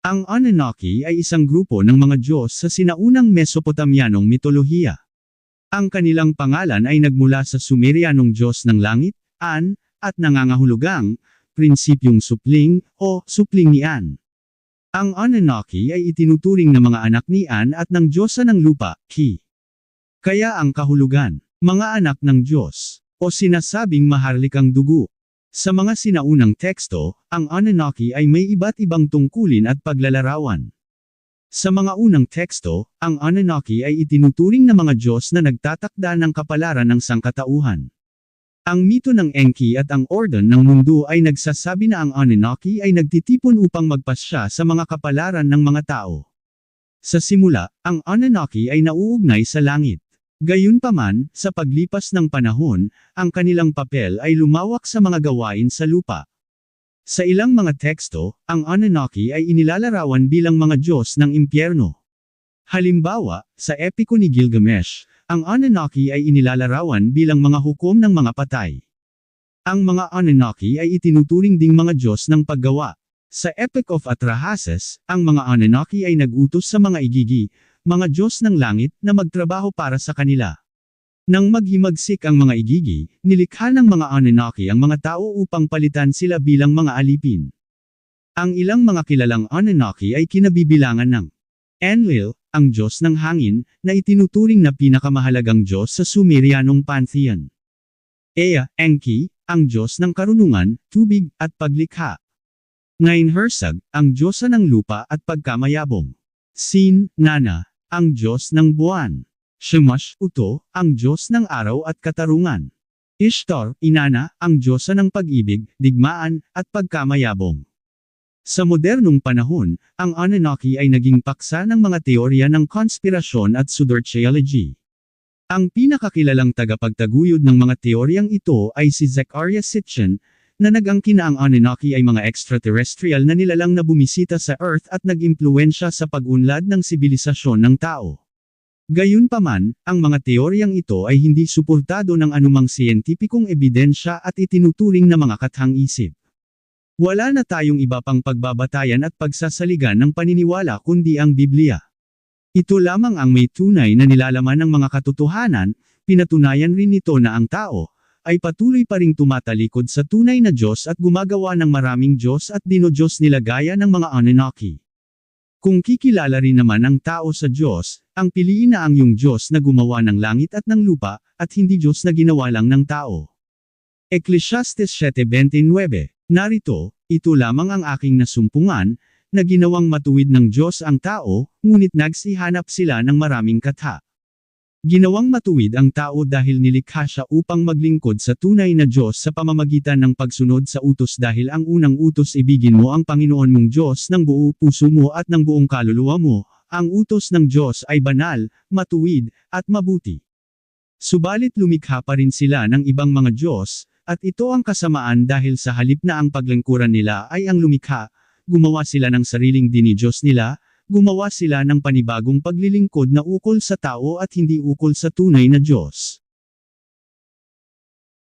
Ang Anunnaki ay isang grupo ng mga Diyos sa sinaunang Mesopotamianong mitolohiya. Ang kanilang pangalan ay nagmula sa Sumerianong Diyos ng langit, An, at nangangahulugang, prinsipyong supling, o supling ni An. Ang Anunnaki ay itinuturing na mga anak ni An at ng Diyosa ng lupa, Ki. Kaya ang kahulugan, mga anak ng Diyos, o sinasabing maharlikang dugo. Sa mga sinaunang teksto, ang Anunnaki ay may iba't ibang tungkulin at paglalarawan. Sa mga unang teksto, ang Anunnaki ay itinuturing na mga Diyos na nagtatakda ng kapalaran ng sangkatauhan. Ang mito ng Enki at ang Ordon ng mundo ay nagsasabi na ang Anunnaki ay nagtitipon upang magpasya sa mga kapalaran ng mga tao. Sa simula, ang Anunnaki ay nauugnay sa langit. Gayunpaman, sa paglipas ng panahon, ang kanilang papel ay lumawak sa mga gawain sa lupa. Sa ilang mga teksto, ang Anunnaki ay inilalarawan bilang mga Diyos ng impyerno. Halimbawa, sa epiko ni Gilgamesh, ang Anunnaki ay inilalarawan bilang mga hukom ng mga patay. Ang mga Anunnaki ay itinuturing ding mga Diyos ng paggawa. Sa Epic of Atrahasis, ang mga Anunnaki ay nagutos sa mga igigi, mga Diyos ng langit, na magtrabaho para sa kanila. Nang maghimagsik ang mga igigi, nilikha ng mga Anunnaki ang mga tao upang palitan sila bilang mga alipin. Ang ilang mga kilalang Anunnaki ay kinabibilangan ng Enlil, ang Diyos ng hangin, na itinuturing na pinakamahalagang Diyos sa Sumerianong pantheon. Ea, Enki, ang Diyos ng karunungan, tubig, at paglikha. Ngayon Hersag, ang Diyosa ng lupa at pagkamayabong. Sin, Nana, ang Diyos ng buwan. Shemash, Uto, ang Diyos ng araw at katarungan. Ishtar, Inana, ang Diyosa ng pag-ibig, digmaan, at pagkamayabong. Sa modernong panahon, ang Anunnaki ay naging paksa ng mga teorya ng konspirasyon at pseudorcheology. Ang pinakakilalang tagapagtaguyod ng mga teoryang ito ay si Zechariah Sitchin, na nagangkin na ang Anunnaki ay mga extraterrestrial na nilalang na bumisita sa Earth at nag-impluensya sa pag-unlad ng sibilisasyon ng tao. Gayunpaman, ang mga teoryang ito ay hindi suportado ng anumang siyentipikong ebidensya at itinuturing na mga kathang-isip. Wala na tayong iba pang pagbabatayan at pagsasaligan ng paniniwala kundi ang Biblia. Ito lamang ang may tunay na nilalaman ng mga katotohanan, pinatunayan rin nito na ang tao, ay patuloy pa ring tumatalikod sa tunay na Diyos at gumagawa ng maraming Diyos at dinodiyos nila gaya ng mga Anunnaki. Kung kikilala rin naman ang tao sa Diyos, ang piliin na ang yung Diyos na gumawa ng langit at ng lupa, at hindi Diyos na ginawa lang ng tao. Ecclesiastes 7.29 Narito, ito lamang ang aking nasumpungan, na ginawang matuwid ng Diyos ang tao, ngunit nagsihanap sila ng maraming katha. Ginawang matuwid ang tao dahil nilikha siya upang maglingkod sa tunay na Diyos sa pamamagitan ng pagsunod sa utos dahil ang unang utos ibigin mo ang Panginoon mong Diyos ng buo puso mo at ng buong kaluluwa mo. Ang utos ng Diyos ay banal, matuwid, at mabuti. Subalit lumikha pa rin sila ng ibang mga Diyos, at ito ang kasamaan dahil sa halip na ang paglingkuran nila ay ang lumikha, gumawa sila ng sariling dinidiyos nila, gumawa sila ng panibagong paglilingkod na ukol sa tao at hindi ukol sa tunay na Diyos.